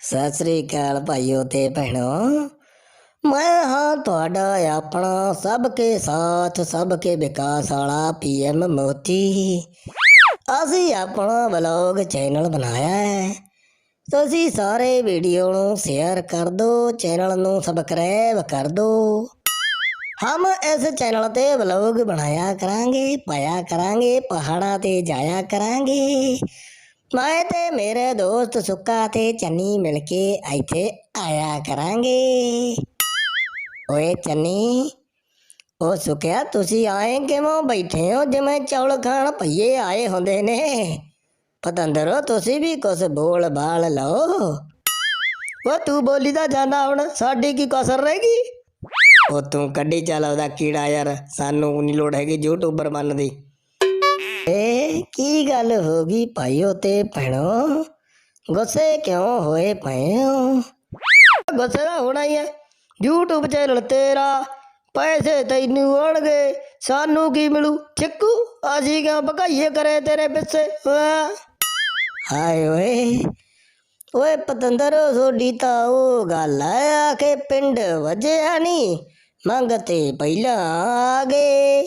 ਸਤਿ ਸ੍ਰੀ ਅਕਾਲ ਭਾਈਓ ਤੇ ਭੈਣੋ। ਮੈਂ ਹਾਂ ਤੁਹਾਡਾ ਆਪਣਾ ਸਭ ਕੇ ਸਾਥ ਸਭ ਕੇ ਵਿਕਾਸ ਵਾਲਾ ਪੀਐਮ ਮੋਦੀ ਅਸੀਂ ਆਪਣਾ ਵਲੌਗ ਚੈਨਲ ਬਣਾਇਆ ਹੈ। ਤੁਸੀਂ ਸਾਰੇ ਵੀਡੀਓ ਨੂੰ ਸ਼ੇਅਰ ਕਰ ਦਿਓ ਚੈਨਲ ਨੂੰ ਸਬਸਕ੍ਰਾਈਬ ਕਰ ਦਿਓ ਹਮ ਇਸ ਚੈਨਲ ਤੇ ਵਲੌਗ ਬਣਾਇਆ ਕਰਾਂਗੇ, ਪਾਇਆ ਕਰਾਂਗੇ, ਪਹਾੜਾਂ ਤੇ ਜਾਇਆ ਕਰਾਂਗੇ। ਮੈਂ ਤੇ ਮੇਰੇ ਦੋਸਤ ਸੁੱਕਾ ਤੇ ਚੰਨੀ ਮਿਲ ਕੇ ਇੱਥੇ ਆਇਆ ਕਰਾਂਗੇ। ਓਏ ਚੰਨੀ, ਉਹ ਸੁੱਕਿਆ, ਤੁਸੀਂ ਆਏ ਕਿਵੇਂ ਬੈਠੇ ਹੋ? ਜਿਵੇਂ ਚੌਲ ਖਾਣ ਪਈਏ ਆਏ ਹੁੰਦੇ ਨੇ। ਪਤੰਦਰੋ, ਤੁਸੀਂ ਵੀ ਕੁਛ ਬੋਲ ਬਾਲ ਲਓ। ਉਹ ਤੂੰ ਬੋਲੀ ਤਾਂ ਜਾਂਦਾ ਹੁਣ, ਸਾਡੀ ਕੀ ਕਸਰ ਰਹੇਗੀ ਉਹ ਤੂੰ ਕੱਢੀ ਚੱਲ ਉਹਦਾ ਕੀੜਾ ਯਾਰ, ਸਾਨੂੰ ਨਹੀਂ ਲੋੜ ਹੈਗੀ ਯੂਟਿਊਬਰ ਬਣਨ ਦੀ। ਏ, ਕੀ ਗੱਲ ਹੋ ਗਈ ਭਾਈਓ ਤੇ ਭੈਣੋ? ਗੁੱਸੇ ਕਿਉਂ ਹੋਏ ਪਏ ਹੋ ਗੁੱਸੇ ਦਾ ਹੋਣਾ ਹੀ ਹੈ YouTube ਚੈਨਲ ਤੇਰਾ, ਪੈਸੇ ਤੈਨੂੰ ਆਉਣਗੇ, ਸਾਨੂੰ ਕੀ ਮਿਲੂ? ਚਿੱਕੂ ਅਸੀਂ ਕਿਉਂ ਭਕਾਈਏ ਕਰੇ ਤੇਰੇ ਪਿੱਛੇ? ਹਾਂ। ਹਾਏ ਓਏ ਓਏ ਪਤੰਦਰ, ਸੋਡੀ ਤਾਂ ਉਹ ਗੱਲ ਆ ਕਿ ਪਿੰਡ ਵਜਿਆ ਨਹੀਂ ਮੰਗਤੇ ਪਹਿਲਾਂ ਆ ਗਏ।